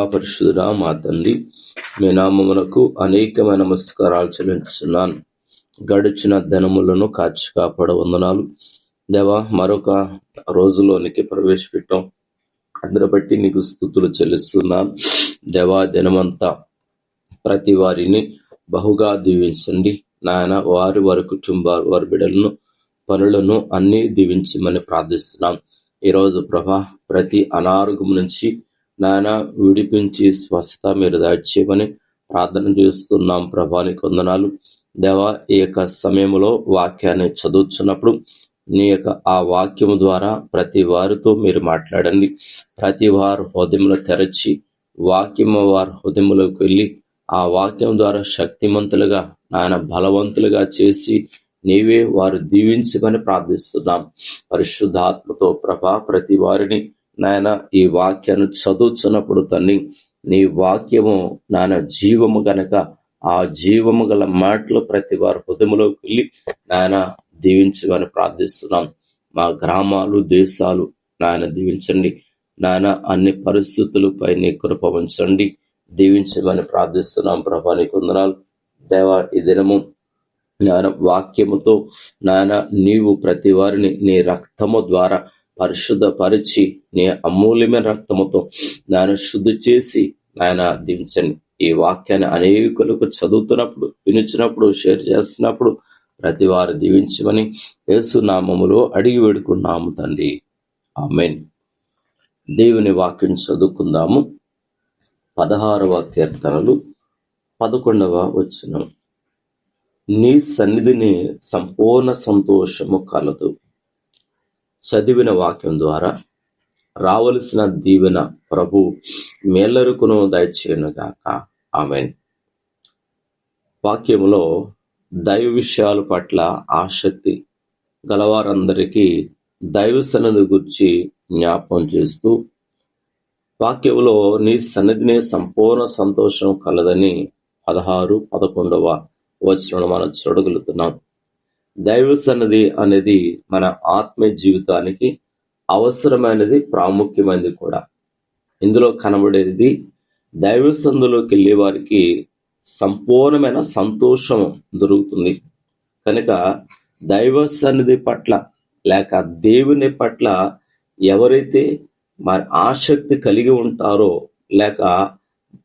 మహాపరిశుద్ధుడా మా తండ్రి మీ నామమునకు అనేకమైన నమస్కారాలు చెల్లించున్నాను గడిచిన దినములను కాచి కాపాడ వందనాలు దేవా మరొక రోజులోనికి ప్రవేశపెట్టాం. అందరి బట్టి నీకు స్థుతులు చెల్లిస్తున్నాను. దేవా దినమంతా ప్రతి వారిని బహుగా దీవించండి. నాయన వారి వారి కుటుంబాలు వారి బిడ్డలను పనులను అన్నీ దీవించమని ప్రార్థిస్తున్నాం. ఈరోజు ప్రభా ప్రతి అనారోగ్యం నుంచి నాయన విడిపించి స్వస్థత మీరు దాచేయమని ప్రార్థన చేస్తున్నాం ప్రభానికి వందనాలు. దేవా ఈ యొక్క సమయంలో వాక్యాన్ని చదువుతున్నప్పుడు నీ యొక్క ఆ వాక్యము ద్వారా ప్రతి వారితో మీరు మాట్లాడండి. ప్రతి వారు హృదయములు తెరచి వాక్యము వారి హృదయములోకి వెళ్ళి ఆ వాక్యం ద్వారా శక్తిమంతులుగా నాయన బలవంతులుగా చేసి నీవే వారు దీవించమని ప్రార్థిస్తున్నాం. పరిశుద్ధాత్మతో ప్రభా ప్రతి వారిని నాయన ఈ వాక్యాన్ని చదువుతున్నప్పుడు తండ్రి నీ వాక్యము నాయన జీవము గనక ఆ జీవము గల మాటలు ప్రతి వారి హృదయంలోకి వెళ్ళి నాయన దీవించమని ప్రార్థిస్తున్నాం. మా గ్రామాలు దేశాలు నాయన దీవించండి. నాయన అన్ని పరిస్థితులపై నీ కృప ఉంచండి. దీవించమని ప్రార్థిస్తున్నాం ప్రభానికి కొందనాలు దేవ ఈ దినము నాయన వాక్యముతో నాయన నీవు ప్రతి వారిని నీ రక్తము ద్వారా పరిశుద్ధపరిచి నీ అమూల్యమైన రక్తముతో నాయన శుద్ధి చేసి నాయన దించండి ఈ వాక్యాన్ని అనేకులకు చదువుతున్నప్పుడు వినిచినప్పుడు షేర్ చేస్తున్నప్పుడు ప్రతి వారు దీవించమని యేసునామములో అడిగి వేడుకున్నాము తండ్రి. ఆమెన్. దేవుని వాక్యం చదువుకుందాము. పదహారవ కీర్తనలు పదకొండవ వచ్చిన నీ సన్నిధిని సంపూర్ణ సంతోషము కలదు. చదివిన వాక్యం ద్వారా రావలసిన దీవెన ప్రభు మేలరుకును దయచేయనుగాక ఆమె వాక్యములో దైవ విషయాల పట్ల ఆసక్తి గలవారందరికీ దైవ సన్నిధి గురించి జ్ఞాపం చేస్తూ వాక్యములో నీ సన్నిధిని సంపూర్ణ సంతోషం కలదని పదహారు పదకొండవ వచనం మనం చూడగలుగుతున్నాం. దైవ సన్నది అనేది మన ఆత్మ జీవితానికి అవసరమైనది ప్రాముఖ్యమైనది కూడా. ఇందులో కనబడేది దైవ సందులోకి వెళ్ళే వారికి సంపూర్ణమైన సంతోషం దొరుకుతుంది. కనుక దైవ సన్నిధి పట్ల లేక దేవుని పట్ల ఎవరైతే మరి ఆసక్తి కలిగి ఉంటారో లేక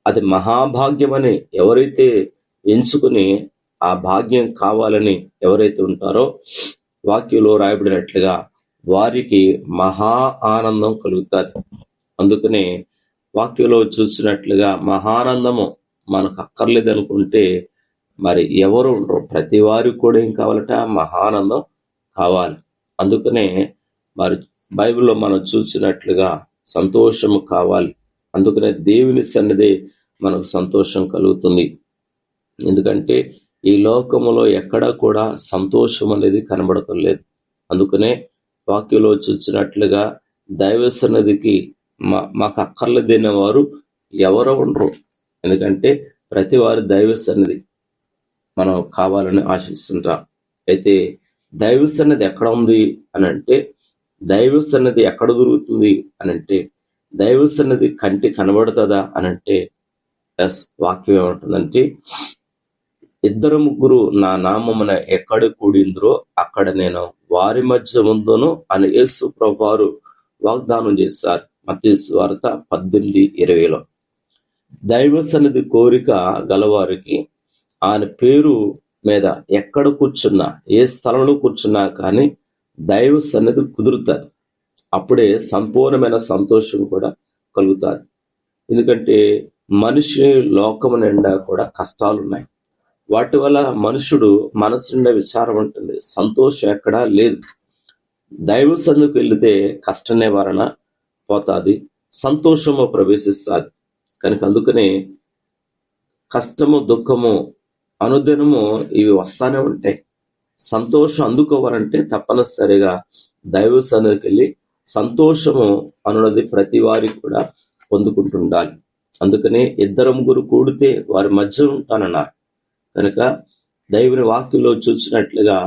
అది మహాభాగ్యమని ఎవరైతే ఎంచుకుని ఆ భాగ్యం కావాలని ఎవరైతే ఉంటారో వాక్యంలో రాయబడినట్లుగా వారికి మహా ఆనందం కలుగుతుంది. అందుకనే వాక్యంలో చూసినట్లుగా మహానందము మనకు అక్కర్లేదు అనుకుంటే మరి ఎవరు ఉండరు. ప్రతి వారికి కూడా ఏం కావాలట? మహానందం కావాలి. అందుకనే మరి బైబిల్లో మనం చూసినట్లుగా సంతోషము కావాలి. అందుకనే దేవుని సన్నిధి మనకు సంతోషం కలుగుతుంది. ఎందుకంటే ఈ లోకములో ఎక్కడా కూడా సంతోషం అనేది కనబడతలేదు అందుకనే వాక్యంలో చూచినట్లుగా దైవ సన్నిధికి మా మాకు అక్కర్లేదైన వారు ఎవరో ఉండరు. ఎందుకంటే ప్రతి వారి దైవ సన్నిధి మనం కావాలని ఆశిస్తుంటాం. అయితే దైవ సన్నిధి ఎక్కడ ఉంది అని అంటే దైవ సన్నిధి ఎక్కడ దొరుకుతుంది అని అంటే దైవ సన్నిధి కంటి కనబడుతుందా అని అంటే ఎస్ వాక్యం ఏమంటుందంటే ఇద్దరు ముగ్గురు నా నామమున ఎక్కడ కూడిందో అక్కడ నేను వారి మధ్య ఉందోను అని యేసు ప్రభువారు వాగ్దానం చేశారు. మతీస్ వార్త పద్దెనిమిది ఇరవైలో. దైవ సన్నిధి కోరిక గలవారికి ఆయన పేరు మీద ఎక్కడ కూర్చున్నా ఏ స్థలంలో కూర్చున్నా కానీ దైవ సన్నిధి కుదురుతారు. అప్పుడే సంపూర్ణమైన సంతోషం కూడా కలుగుతారు. ఎందుకంటే మనిషి లోకము నిండా కూడా కష్టాలు ఉన్నాయి వాటి వల్ల మనుషుడు మనసుండే విచారం ఉంటుంది. సంతోషం ఎక్కడా లేదు. దైవ సందుకు వెళితే కష్ట నివారణ పోతాది. సంతోషము ప్రవేశిస్తుంది. కనుక అందుకనే కష్టము దుఃఖము అనుదినము ఇవి వస్తానే ఉంటాయి. సంతోషం అందుకోవాలంటే తప్పనిసరిగా దైవ సన్నిధికి వెళ్ళి సంతోషము అనున్నది ప్రతి వారికి కూడా పొందుకుంటుండాలి అందుకనే ఇద్దరు ముగ్గురు కూడితే వారి మధ్య ఉంటానన్నారు. కనుక దైవుని వాక్యంలో చూసినట్లుగా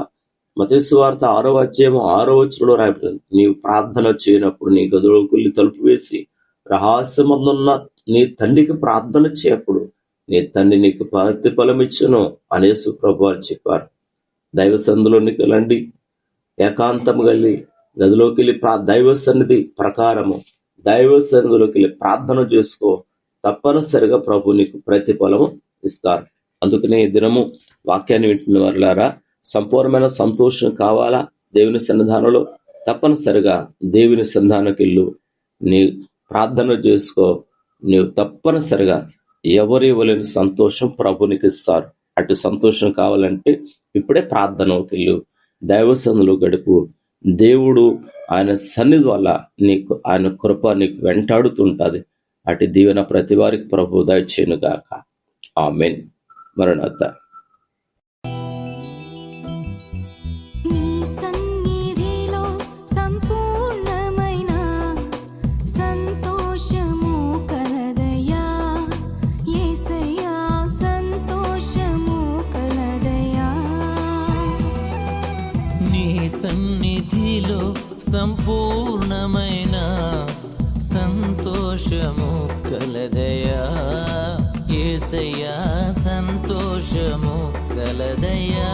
వార్త ఆరో అధ్యాయం ఆరో వచ్చులో రాయబడింది. నీవు ప్రార్థన చేయనప్పుడు నీ గదులకుల్లి తలుపు వేసి రహస్యమందున్న నీ తండ్రికి ప్రార్థన చేయప్పుడు నీ తండ్రి నీకు ప్రతిఫలం ఇచ్చును అనేసు ప్రభు చెప్పారు. దైవ సందులోనికి వెళ్ళండి ఏకాంతం వెళ్ళి గదిలోకి వెళ్ళి ప్రా దైవ సన్నిధి ప్రకారము దైవ సన్నిధిలోకి వెళ్ళి ప్రార్థన చేసుకో తప్పనిసరిగా ప్రభు నీకు ప్రతిఫలము ఇస్తారు. అందుకనే ఈ దినము వాక్యాన్ని వింటున్న వారులారా సంపూర్ణమైన సంతోషం కావాలా? దేవుని సన్నిధానంలో తప్పనిసరిగా దేవుని సన్నిధానంకి వెళ్ళు. నీ ప్రార్థన చేసుకో. నీవు తప్పనిసరిగా ఎవరు ఇవ్వలేని సంతోషం ప్రభునికి ఇస్తారు? అటు సంతోషం కావాలంటే ఇప్పుడే ప్రార్థనకి వెళ్ళు. దైవ గడుపు. దేవుడు ఆయన సన్నిధి వల్ల నీకు ఆయన కృప నీకు వెంటాడుతుంటుంది అటు దీవెన ప్రతి వారికి ప్రభు దయచేను ఆమెన్. మరణత నీ సన్నిధిలో సంపూర్ణమైన సంతోషము కలదయా. యేసయ్యా ఏసయ్యా సంతోషము కలదయా